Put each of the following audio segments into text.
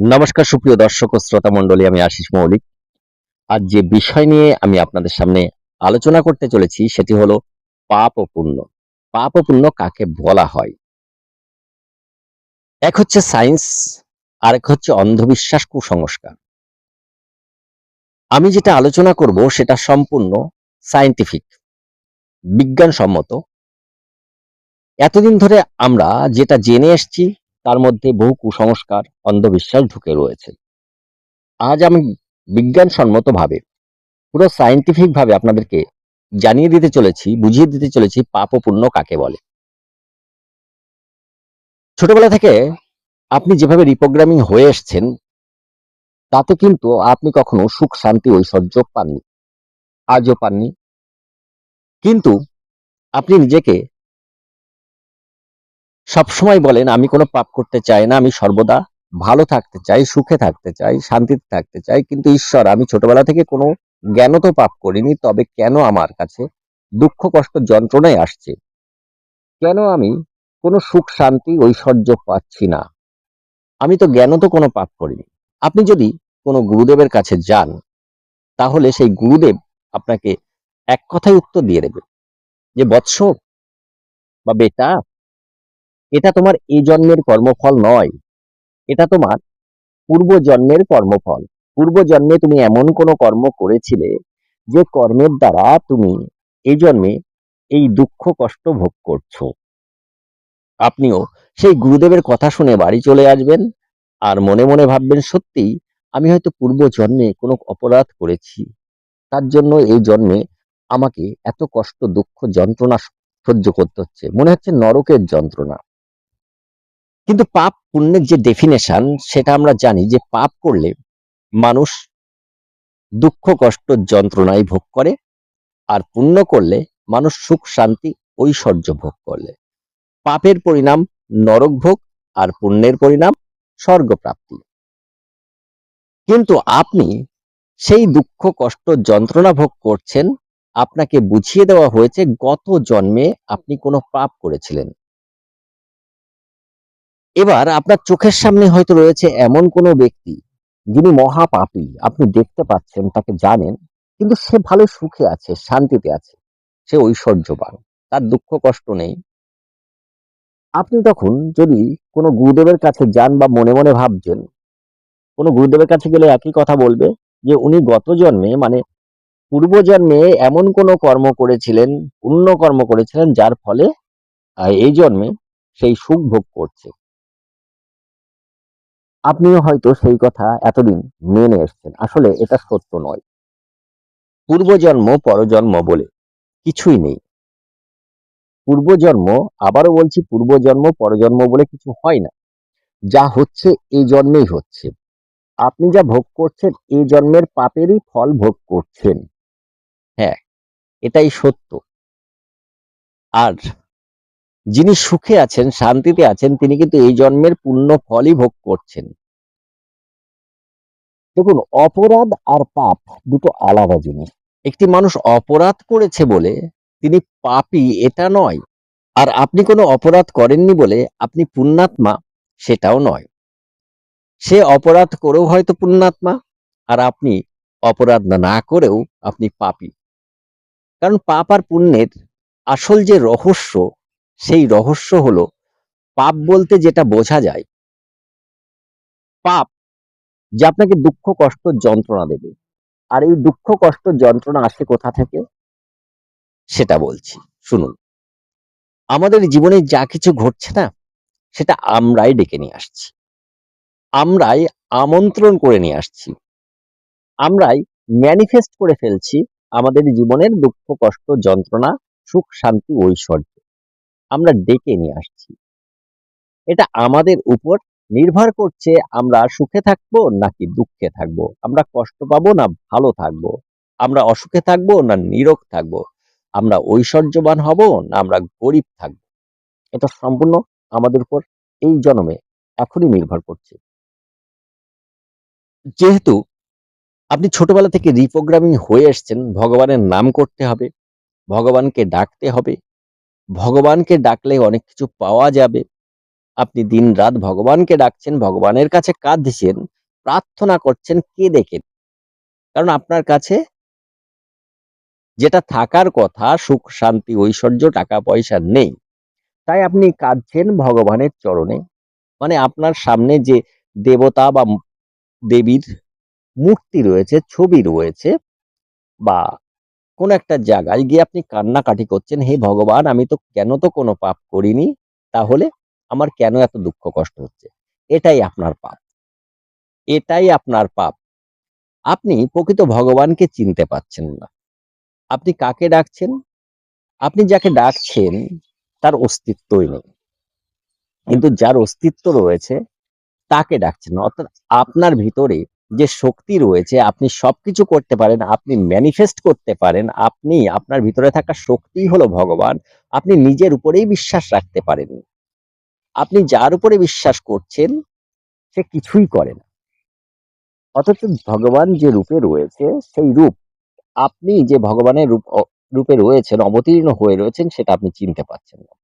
নমস্কার, সুপ্রিয় দর্শক ও শ্রোতা মণ্ডলী, আমি আশিস মৌলিক। আজ যে বিষয় নিয়ে আমি আপনাদের সামনে আলোচনা করতে চলেছি, সেটি হলো পাপ ও পুণ্য। পাপ ও পুণ্য কাকে বলা হয়? এক হচ্ছে সায়েন্স আর এক হচ্ছে অন্ধবিশ্বাস কুসংস্কার। আমি যেটা আলোচনা করব, সেটা সম্পূর্ণ সায়েন্টিফিক, বিজ্ঞানসম্মত। এতদিন ধরে আমরা যেটা জেনে এসেছি তার মধ্যে বহু কুসংস্কার, অন্ধবিশ্বাস ঢুকে রয়েছে। আজ আমি বিজ্ঞানসম্মত ভাবে পুরো সায়েন্টিফিক ভাবে আপনাদেরকে জানিয়ে দিতে চলেছি, বুঝিয়ে দিতে চলেছি পাপ পুণ্য কাকে বলে। ছোটবেলা থেকে আপনি যেভাবে রিপ্রোগ্রামিং হয়ে এসছেন, তাতে কিন্তু আপনি কখনো সুখ, শান্তি, ঐশ্বর্য পাননি, আজও পাননি। কিন্তু আপনি নিজেকে সবসময় বলেন, আমি কোনো পাপ করতে চাই না, আমি সর্বদা ভালো থাকতে চাই, সুখে থাকতে চাই, শান্তিতে থাকতে চাই। কিন্তু ঈশ্বর, আমি ছোটবেলা থেকে কোনো জ্ঞান তো পাপ করিনি, তবে কেন আমার কাছে দুঃখ, কষ্ট যন্ত্রণায় আসছে? কেন আমি কোনো সুখ, শান্তি, ঐশ্বর্য পাচ্ছি না? আমি তো জ্ঞান তো কোনো পাপ করিনি। আপনি যদি কোনো গুরুদেবের কাছে যান, তাহলে সেই গুরুদেব আপনাকে এক কথায় উত্তর দিয়ে দেবে যে, বৎস বা বেটা এটা তোমার এই জন্মের কর্মফল নয়। এটা তোমার পূর্ব জন্মের কর্মফল। পূর্ব জন্মে তুমি এমন কোনো কর্ম করেছিলে যে কর্মের দ্বারা তুমি এই জন্মে এই দুঃখ কষ্ট ভোগ করছ। আপনিও সেই গুরুদেবের কথা শুনে বাড়ি চলে আসবেন আর মনে মনে ভাববেন, সত্যি, আমি হয়তো পূর্ব জন্মে কোনো অপরাধ করেছি। তার জন্য এই জন্মে আমাকে এত কষ্ট, দুঃখ, যন্ত্রণা সহ্য করতে হচ্ছে। মনে হচ্ছে নরকের যন্ত্রণা। কিন্তু পাপ পুণ্যের যে ডেফিনেশন সেটা আমরা জানি যে পাপ করলে মানুষ দুঃখ, কষ্ট, যন্ত্রণায় ভোগ করে আর পুণ্য করলে মানুষ সুখ, শান্তি, ঐশ্বর্য ভোগ করলে। পাপের পরিণাম নরক ভোগ আর পুণ্যের পরিণাম স্বর্গপ্রাপ্তি। কিন্তু আপনি সেই দুঃখ, কষ্ট, যন্ত্রণা ভোগ করছেন, আপনাকে বুঝিয়ে দেওয়া হয়েছে গত জন্মে আপনি কোনো পাপ করেছিলেন। এবার আপনার চোখের সামনে হয়তো রয়েছে এমন কোনো ব্যক্তি যিনি মহাপাপী। আপনি দেখতে পাচ্ছেন, তাকে জানেন, কিন্তু সে ভালো সুখে আছে, শান্তিতে আছে, সে ঐশ্বর্যবান, তার দুঃখ কষ্ট নেই। আপনি তখন যদি কোনো গুরুদেবের কাছে যান বা মনে মনে ভাবছেন, কোনো গুরুদেবের কাছে গেলে একই কথা বলবে যে উনি গত জন্মে মানে পূর্ব জন্মে এমন কোনো কর্ম করেছিলেন, পুণ্য কর্ম করেছিলেন, যার ফলে এই জন্মে সেই সুখ ভোগ করছে। আপনিও হয়তো সেই কথা এতদিন মেনে এসছেন। আসলে এটা সত্য নয়। পূর্বজন্ম পরজন্ম বলে কিছুই নেই। পূর্বজন্ম, আবারও বলছি পূর্বজন্ম, পরজন্ম বলে কিছু হয় না। যা হচ্ছে এই জন্মেই হচ্ছে। আপনি যা ভোগ করছেন, এই জন্মের পাপেরই ফল ভোগ করছেন। হ্যাঁ এটাই সত্য। আর যিনি সুখে আছেন, শান্তিতে আছেন, তিনি কিন্তু এই জন্মের পুণ্য ফলই ভোগ করছেন। দেখুন, অপরাধ আর পাপ দুটো আলাদা জিনিস। একটি মানুষ অপরাধ করেছে বলে তিনি পাপী, এটা নয়। আর আপনি কোনো অপরাধ করেননি বলে আপনি পুণ্যাত্মা, সেটাও নয়। সে অপরাধ করেও হয়তো পুণ্যাত্মা, আর আপনি অপরাধ না করেও আপনি পাপি। কারণ পাপ আর পুণ্যের আসল যে রহস্য সেই রহস্য হলো, পাপ বলতে যেটা বোঝা যায়, পাপ যে আপনাকে দুঃখ, কষ্ট, যন্ত্রণা দেবে। আর এই দুঃখ, কষ্ট, যন্ত্রণা আসে কোথা থেকে? সেটা বলছি, শুনুন। আমাদের জীবনে যা কিছু ঘটছে না, সেটা আমরাই ডেকে নিয়ে আসছি। আমরাই আমন্ত্রণ করে নিয়ে আসছি। আমরাই ম্যানিফেস্ট করে ফেলছি আমাদের জীবনের দুঃখ, কষ্ট, যন্ত্রণা, সুখ, শান্তি, ঐশ্বর্য। আমরা ডেকে নিয়ে আসছি। এটা আমাদের উপর নির্ভর করছে আমরা সুখে থাকব নাকি দুঃখে থাকব। আমরা কষ্ট পাবো না ভালো থাকব? আমরা অসুখে থাকব না নিরোগ থাকব? আমরা ঐশ্বর্যবান হব না আমরা গরিব থাকব? এটা সম্পূর্ণ আমাদের উপর এই জন্মে এখনই নির্ভর করছে। যেহেতু আপনি ছোটবেলা থেকে রিপ্রোগ্রামিং হয়ে এসেছেন, ভগবানের নাম করতে হবে, ভগবানকে ডাকতে হবে ভগবানকে ডাকলে অনেক কিছু পাওয়া যাবে আপনি দিন রাত ভগবানকে ডাকছেন ভগবানের কাছে কাঁদছেন প্রার্থনা করছেন কেঁদে কেঁদে। কারণ আপনার কাছে যেটা থাকার কথা সুখ, শান্তি, ঐশ্বর্য, টাকা-পয়সা নেই। তাই আপনি কাঁদছেন ভগবানের চরণে। মানে আপনার সামনে যে দেবতা বা দেবীর মূর্তি রয়েছে, ছবি রয়েছে বা কোনো একটা জায়গায় গিয়ে আপনি কান্নাকাটি করছেন, "হে ভগবান আমি তো কেন তো কোনো পাপ করিনি, তাহলে আমার কেন এত দুঃখ কষ্ট হচ্ছে?" এটাই আপনার পাপ। এটাই আপনার পাপ। আপনি প্রকৃত ভগবানকে চিনতে পারছেন না। আপনি কাকে ডাকছেন? আপনি যাকে ডাকছেন তার অস্তিত্বই নেই। কিন্তু যার অস্তিত্ব রয়েছে তাকে ডাকছেন অর্থাৎ আপনার ভিতরে যে শক্তি রয়েছে আপনি সবকিছু করতে পারেন, আপনি ম্যানিফেস্ট করতে পারেন, আপনি আপনার ভিতরে থাকা শক্তি হলো ভগবান। আপনি নিজের উপরেই বিশ্বাস রাখতে পারেন। আপনি যার উপরে বিশ্বাস করছেন সে কিছুই করে না। অথচ ভগবান যে রূপে রয়েছে সেই রূপ আপনি যে ভগবানের রূপ রূপে রয়েছেন, অবতীর্ণ হয়ে রয়েছেন সেটা আপনি চিনতে পারছেন না।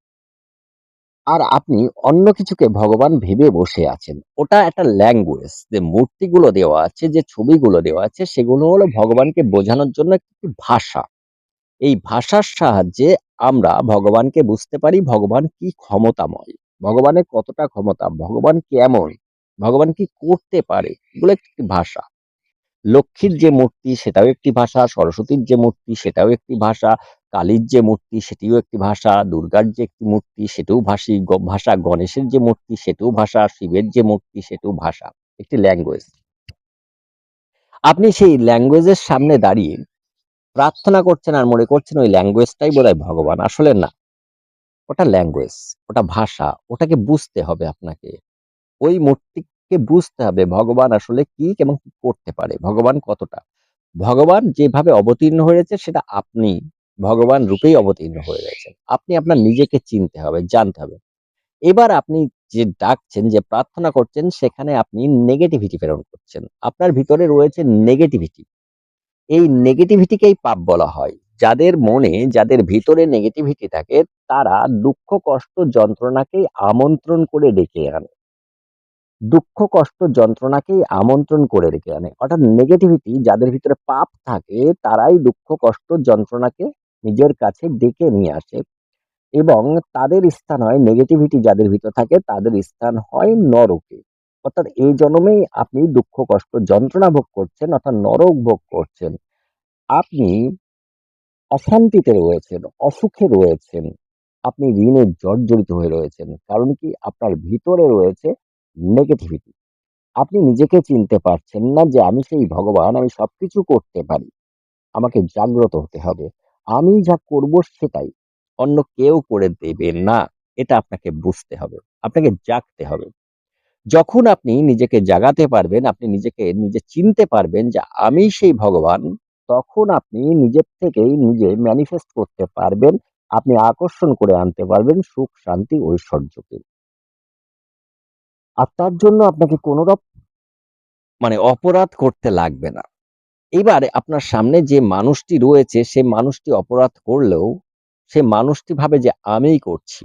আর আপনি অন্য কিছুকে ভগবান ভেবে বসে আছেন। ওটা একটা ল্যাঙ্গুয়েজ যে মূর্তিগুলো দেওয়া আছে, যে ছবিগুলো দেওয়া আছে সেগুলো হলো ভগবানকে বোঝানোর জন্য একটি ভাষা। এই ভাষার সাহায্যে আমরা ভগবানকে বুঝতে পারি ভগবান কি ক্ষমতাময়, ভগবানের কতটা ক্ষমতা, ভগবান কেমন, ভগবান কি করতে পারে এগুলো একটি ভাষা। লক্ষ্মীর যে মূর্তি সেটাও একটি ভাষা, সরস্বতীর যে মূর্তি সেটাও একটি ভাষা, কালীর যে মূর্তি সেটিও একটি ভাষা, দুর্গার যে একটি মূর্তি সেটাও ভাষী ভাষা, গণেশের যে মূর্তি সেটাও ভাষা, শিবের যে মূর্তি সেটাও ভাষা। একটি ল্যাঙ্গুয়েজ। আপনি সেই ল্যাঙ্গুয়েজের সামনে দাঁড়িয়ে প্রার্থনা করছেন আর মনে করছেন ওই ল্যাঙ্গুয়েজটাই বোধহয় ভগবান। আসলে না। ওটা ল্যাঙ্গুয়েজ, ওটা ভাষা, ওটাকে বুঝতে হবে আপনাকে। ওই মূর্তিকে বুঝতে হবে ভগবান আসলে কি এবং কি করতে পারে, ভগবান কতটা। ভগবান যেভাবে অবতীর্ণ হয়েছে সেটা আপনি ভগবান রূপেই অবতীর্ণ হয়ে গেছেন আপনি আপনার নিজেকে চিনতে হবে, জানতে হবে। এবার আপনি যে ডাকছেন, যে প্রার্থনা করছেন সেখানে আপনি নেগেটিভিটি প্রেরণ করছেন। আপনার ভিতরে রয়েছে নেগেটিভিটি। এই নেগেটিভিটিকেই পাপ বলা হয়। যাদের মনে, যাদের ভিতরে নেগেটিভিটি থাকে তারা দুঃখ, কষ্ট, যন্ত্রণাকেই আমন্ত্রণ করে ডেকে আনে। দুঃখ, কষ্ট, যন্ত্রণাকেই আমন্ত্রণ করে রেখে আনে। অর্থাৎ নেগেটিভিটি যাদের ভিতরে পাপ থাকে তারাই দুঃখ, কষ্ট, যন্ত্রণাকে নিজের কাছে ডেকে নিয়ে আসে এবং তাদের স্থান হয় নেগেটিভিটি যাদের ভিতর থাকে তাদের স্থান হয় নরকে। অর্থাৎ এই জন্মেই আপনি দুঃখ, কষ্ট, যন্ত্রণা ভোগ করছেন অর্থাৎ নরক ভোগ করছেন। আপনি অশান্তিতে রয়েছেন, অসুখে রয়েছেন, আপনি ঋণের জর্জরিত হয়ে রয়েছেন। কারণ কি? আপনার ভিতরে রয়েছে নেগেটিভিটি। আপনি নিজেকে চিনতে পারছেন না যে আমি সেই ভগবান, আমি সবকিছু করতে পারি। আমাকে জাগ্রত হতে হবে। আমি যা করব সেটাই। অন্য কেউ করে দেবে না। এটা আপনাকে বুঝতে হবে। আপনাকে জাগতে হবে। যখন আপনি নিজেকে জাগাতে পারবেন, আপনি নিজেকে নিজে চিনতে পারবেন যে আমি সেই ভগবান, তখন আপনি নিজের থেকেই নিজে ম্যানিফেস্ট করতে পারবেন। আপনি আকর্ষণ করে আনতে পারবেন সুখ, শান্তি, ঐশ্বর্যকে। আর তার জন্য আপনাকে কোনো মানে অপরাধ করতে লাগবে না। এবারে আপনার সামনে যে মানুষটি রয়েছে সে মানুষটি অপরাধ করলেও সে মানুষটি ভাবে যে আমিই করছি।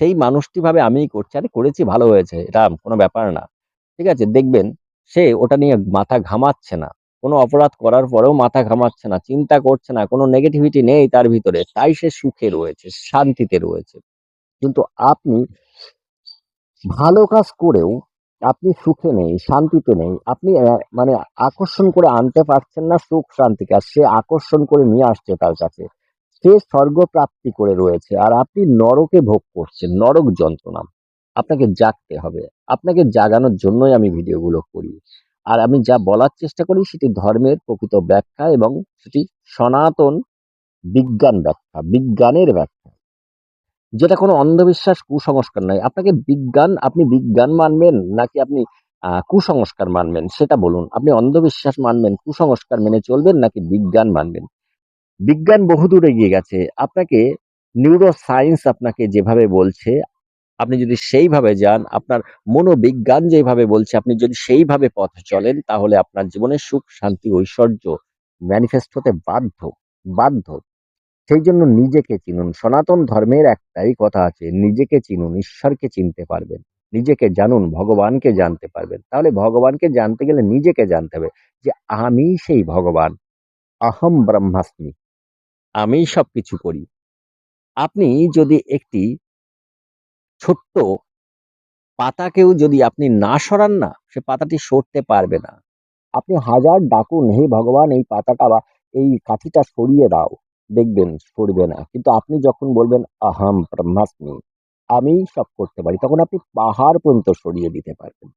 সেই মানুষটি ভাবে আমিই করছি। আরে করেছি ভালো হয়েছে। এটা কোনো ব্যাপার না। ঠিক আছে? দেখবেন সে ওটা নিয়ে মাথা ঘামাচ্ছে না। কোনো অপরাধ করার পরেও মাথা ঘামাচ্ছে না, চিন্তা করছে না, কোনো নেগেটিভিটি নেই তার ভিতরে। তাই সে সুখে রয়েছে, শান্তিতে রয়েছে। কিন্তু আপনি ভালো কাজ করেও আপনি সুখে নেই, শান্তিতে নেই। আপনি মানে আকর্ষণ করে আনতে পারছেন না সুখ শান্তিকে। সে আকর্ষণ করে নিয়ে আসছে তার কাছে। সে স্বর্গ প্রাপ্তি করে রয়েছে। আর আপনি নরকে ভোগ করছেন, নরক যন্ত্রণা। আপনাকে জাগতে হবে। আপনাকে জাগানোর জন্যই আমি ভিডিওগুলো করি। আর আমি যা বলার চেষ্টা করি সেটি ধর্মের প্রকৃত ব্যাখ্যা এবং সেটি সনাতন বিজ্ঞান ব্যাখ্যা, বিজ্ঞানের ব্যাখ্যা। যেটা কোনো অন্ধবিশ্বাস, কুসংস্কার নয়। আপনাকে বিজ্ঞান আপনি বিজ্ঞান মানবেন নাকি আপনি কুসংস্কার মানবেন সেটা বলুন। আপনি অন্ধবিশ্বাস মানবেন, কুসংস্কার মেনে চলবেন নাকি বিজ্ঞান মানবেন? বিজ্ঞান বহুদূর এগিয়ে গেছে। আপনাকে নিউরো সায়েন্স আপনাকে যেভাবে বলছে, আপনি যদি সেইভাবে যান, আপনার মনোবিজ্ঞান যেভাবে বলছে আপনি যদি সেইভাবে পথে চলেন তাহলে আপনার জীবনে সুখ, শান্তি, ঐশ্বর্য ম্যানিফেস্ট হতে বাধ্য, বাধ্য। সেইজন্য নিজেকে চিনুন। সনাতন ধর্মের একটাই কথা আছে, নিজেকে চিনুন, ঈশ্বরকে চিনতে পারবেন। নিজেকে জানুন ভগবানকে জানতে পারবেন। তাহলে ভগবানকে জানতে গেলে নিজেকে জানতে হবে যে আমি সেই ভগবান আহম ব্রহ্মাস্মি। আমি সব কিছু করি। আপনি যদি একটি ছোট্ট পাতাকেও যদি আপনি না সরান না সে পাতাটি সরতে পারবে না। আপনি হাজার ডাকুন হে ভগবান এই পাতাটা বা এই কাঠিটা সরিয়ে দাও। দেখবেন সরবে না। কিন্তু আপনি যখন বলবেন, আহাম ব্রহ্মাস্মি আমি সব করতে পারি। তখন আপনি পাহাড় পর্যন্ত সরিয়ে দিতে পারবেন।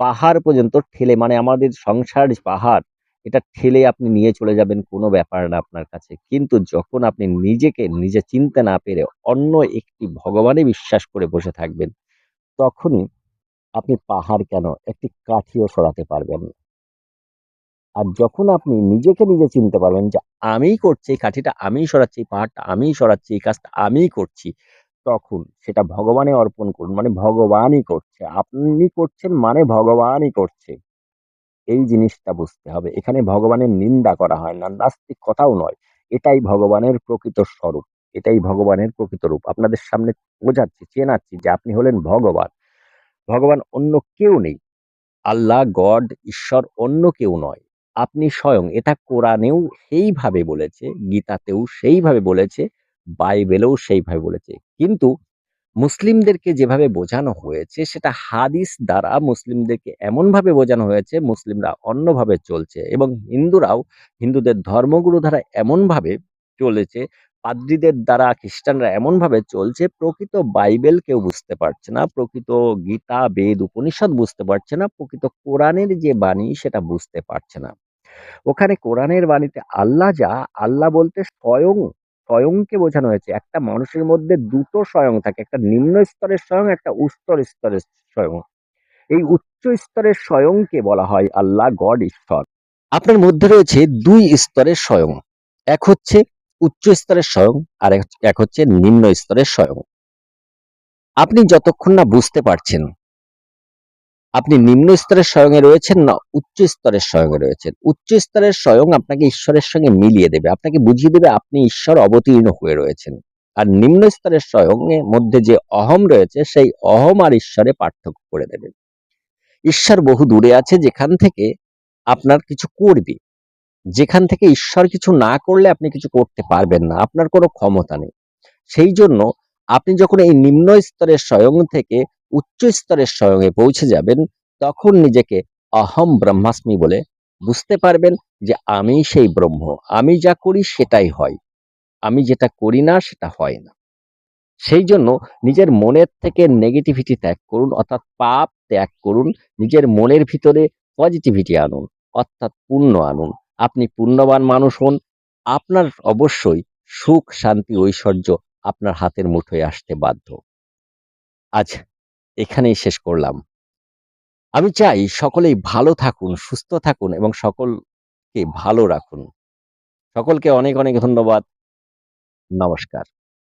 পাহাড় পর্যন্ত ঠেলে মানে আমাদের সংসার পাহাড়, এটা ঠেলে আপনি নিয়ে চলে যাবেন, কোনো ব্যাপার না আপনার কাছে। কিন্তু যখন আপনি নিজেকে, নিজে চিনতে না পেরে অন্য একটি ভগবানে বিশ্বাস করে বসে থাকবেন, তখনই আপনি পাহাড় কেন একটি কাঠিও সরাতে পারবেন না। আর যখন আপনি নিজেকে নিজে চিনতে পারবেন যে আমিই করছি, এই কাঠিটা আমিই সরাচ্ছি, এই পাহাড়টা আমিই সরাচ্ছি, এই কাজটা আমিই করছি, তখন সেটা ভগবানে অর্পণ করুন মানে ভগবানই করছে। আপনি করছেন মানে ভগবানই করছে। এই জিনিসটা বুঝতে হবে। এখানে ভগবানের নিন্দা করা হয় না, নাস্তিক কথাও নয়। এটাই ভগবানের প্রকৃত স্বরূপ, এটাই ভগবানের প্রকৃত রূপ। আপনাদের সামনে বোঝাচ্ছি, চেনাচ্ছি যে আপনি হলেন ভগবান। ভগবান অন্য কেউ নেই। আল্লাহ, গড, ঈশ্বর অন্য কেউ নয়। আপনি স্বয়ং, এটা কোরআনেও সেইভাবে বলেছে, গীতাতেও সেইভাবে বলেছে, বাইবেলেও সেইভাবে বলেছে। কিন্তু মুসলিমদেরকে যেভাবে বোঝানো হয়েছে, সেটা হাদিস দ্বারা মুসলিমদেরকে এমনভাবে বোঝানো হয়েছে, মুসলিমরা অন্যভাবে চলছে এবং হিন্দুরাও হিন্দুদের ধর্মগুরু দ্বারা এমনভাবে চলেছে, পাদ্রীদের দ্বারা, খ্রিস্টানরা এমনভাবে চলছে, প্রকৃত বাইবেল কেউ বুঝতে পারছে না, প্রকৃত গীতা, বেদ, উপনিষদ বুঝতে পারছে না, প্রকৃত কোরআনের যে বাণী, সেটা বুঝতে পারছে না। ওখানে কোরআনের বাণীতে আল্লাহ যা, আল্লাহ বলতে স্বয়ং, স্বয়ংকে বোঝানো হয়েছে। একটা মানুষের মধ্যে দুটো স্বয়ং থাকে, একটা নিম্ন স্তরের স্বয়ং, একটা উচ্চ স্তরের স্বয়ং। এই উচ্চ স্তরের স্বয়ংকে বলা হয় আল্লাহ গড ঈশ্বর। আপনার মধ্যে রয়েছে দুই স্তরের স্বয়ং, এক হচ্ছে উচ্চ স্তরের স্বয়ং, আর এক- এক হচ্ছে নিম্ন স্তরের স্বয়ং। আপনি যতক্ষণ না বুঝতে পারছেন আপনি নিম্ন স্তরের স্বয়ংয়ে রয়েছেন না উচ্চ স্তরের স্বয়ংয়ে রয়েছেন। উচ্চ স্তরের স্বয়ং আপনাকে ঈশ্বরের সঙ্গে মিলিয়ে দেবে। আপনাকে বুঝিয়ে দেবে আপনি ঈশ্বর অবতীর্ণ হয়ে রয়েছেন। আর নিম্ন স্তরের স্বয়ংয়ের মধ্যে যে অহম রয়েছে, সেই অহম আর ঈশ্বরে পার্থক্য করে দেবে। ঈশ্বর বহু দূরে আছে, যেখান থেকে আপনার কিছু করবে। যেখান থেকে ঈশ্বর কিছু না করলে আপনি কিছু করতে পারবেন না। আপনার কোনো ক্ষমতা নেই। সেই জন্য আপনি যখন এই নিম্ন স্তরের স্বয়ং থেকে উচ্চ স্তরের স্বয়ংয়ে পৌঁছে যাবেন, তখন নিজেকে অহম ব্রহ্মাস্মি বলে বুঝতে পারবেন যে আমি সেই ব্রহ্ম, আমি যা করি সেটাই হয়। আমি যেটা করি না, সেটা হয় না। সেই জন্য নিজের মনের থেকে নেগেটিভিটি ত্যাগ করুন, অর্থাৎ পাপ ত্যাগ করুন, নিজের মনের ভিতরে পজিটিভিটি আনুন, অর্থাৎ পুণ্য আনুন। আপনি পুণ্যবান মানুষ হন, আপনার অবশ্যই সুখ, শান্তি, ঐশ্বর্য আপনার হাতের মুঠোয় আসতে বাধ্য। আজ এখানেই শেষ করলাম। আমি চাই সকলেই ভালো থাকুন, সুস্থ থাকুন এবং সকলকে ভালো রাখুন। সকলকে অনেক অনেক ধন্যবাদ। নমস্কার।